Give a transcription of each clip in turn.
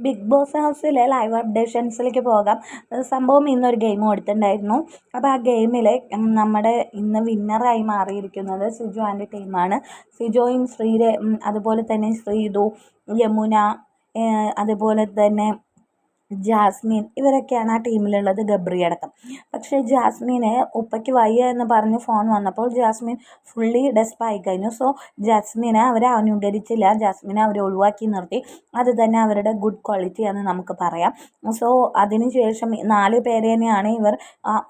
Big boss ഹൗസിലെ live അപ്ഡേഷൻസിലേക്ക് പോകാം. സംഭവം ഇന്നൊരു ഗെയിം കൊടുത്തിട്ടുണ്ടായിരുന്നു. അപ്പോൾ ആ ഗെയിമിൽ നമ്മുടെ ഇന്ന് വിന്നറായി മാറിയിരിക്കുന്നത് സിജു ആൻഡ് ടീമാണ് സിജോയും ശ്രീരെ അതുപോലെ തന്നെ ശ്രീതു യമുന അതുപോലെ തന്നെ ജാസ്മിൻ ഇവരൊക്കെയാണ് ആ ടീമിലുള്ളത് ഗബ്രി അടക്കം. പക്ഷേ ജാസ്മിന് ഉപ്പയ്ക്ക് വയ്യ എന്ന് പറഞ്ഞ് ഫോൺ വന്നപ്പോൾ ജാസ്മിൻ ഫുള്ളി ഡെസ്പായി കഴിഞ്ഞു. സോ ജാസ്മിനെ അവരെ അനുകരിച്ചില്ല. ജാസ്മിനെ അവർ ഒഴിവാക്കി നിർത്തി. അത് തന്നെ അവരുടെ ഗുഡ് ക്വാളിറ്റി എന്ന് നമുക്ക് പറയാം. സോ അതിനുശേഷം നാല് തന്നെയാണ് ഇവർ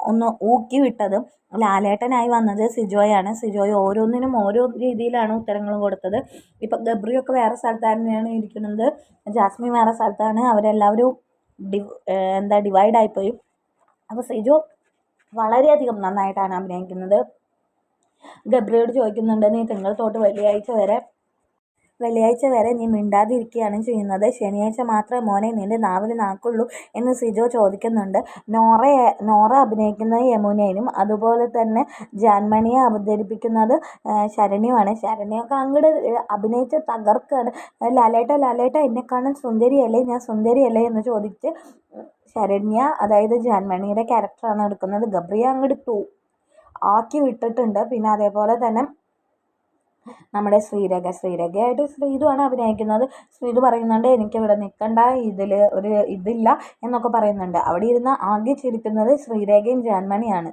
ഒന്ന് ഊക്കി വിട്ടത്. ലാലേട്ടനായി വന്നത് സിജോയാണ്. സിജോയ് ഓരോന്നിനും ഓരോ രീതിയിലാണ് ഉത്തരങ്ങൾ കൊടുത്തത്. ഇപ്പം ഗബ്രിയൊക്കെ വേറെ സ്ഥലത്താണ് ഇരിക്കുന്നത്. ജാസ്മിൻ വേറെ സ്ഥലത്താണ്. അവരെല്ലാവരും ഡിവ് എന്താ ഡിവൈഡായിപ്പോയി അപ്പോൾ സിജു വളരെയധികം നന്നായിട്ടാണ് അഭിനയിക്കുന്നത്. ഗബ്രിയോട് ചോദിക്കുന്നുണ്ട് നീ തിങ്കൾ തൊട്ട് വെള്ളിയാഴ്ച വരെ വെള്ളിയാഴ്ച വരെ നീ മിണ്ടാതിരിക്കുകയാണ് ചെയ്യുന്നത്. ശനിയാഴ്ച മാത്രമേ മോനെ നിന്റെ നാവിൽ നാക്കുള്ളൂ എന്ന് സിജോ ചോദിക്കുന്നുണ്ട്. നോറ നോറ അഭിനയിക്കുന്നത് യമുനയിലും അതുപോലെ തന്നെ ജാൻമണിയെ അവതരിപ്പിക്കുന്നത് ശരണ്യുമാണ്. ശരണ്യൊക്കെ അങ്ങോട്ട് അഭിനയിച്ച് തകർക്കുകയാണ് ലാലേട്ട ലാലേട്ട എന്നെ കാണാൻ സുന്ദരിയല്ലേ? ഞാൻ സുന്ദരിയല്ലേ എന്ന് ചോദിച്ച് ശരണ്യ അതായത് ജാൻമണിയുടെ ക്യാരക്ടറാണ് എടുക്കുന്നത്. ഗബ്രിയ അങ്ങോട്ട് തൂ ആക്കി വിട്ടിട്ടുണ്ട്. പിന്നെ അതേപോലെ തന്നെ നമ്മുടെ ശ്രീരേഖ ശ്രീരേഖയായിട്ട് ശ്രീതുവാണ് അഭിനയിക്കുന്നത്. ശ്രീതു പറയുന്നുണ്ട് എനിക്ക് ഇവിടെ നിൽക്കണ്ട ഇതിൽ ഒരു ഇതില്ല എന്നൊക്കെ പറയുന്നുണ്ട്. അവിടെ ഇരുന്ന് ആകെ ചിരിക്കുന്നത് ശ്രീരേഖയും ജാൻമണിയാണ്.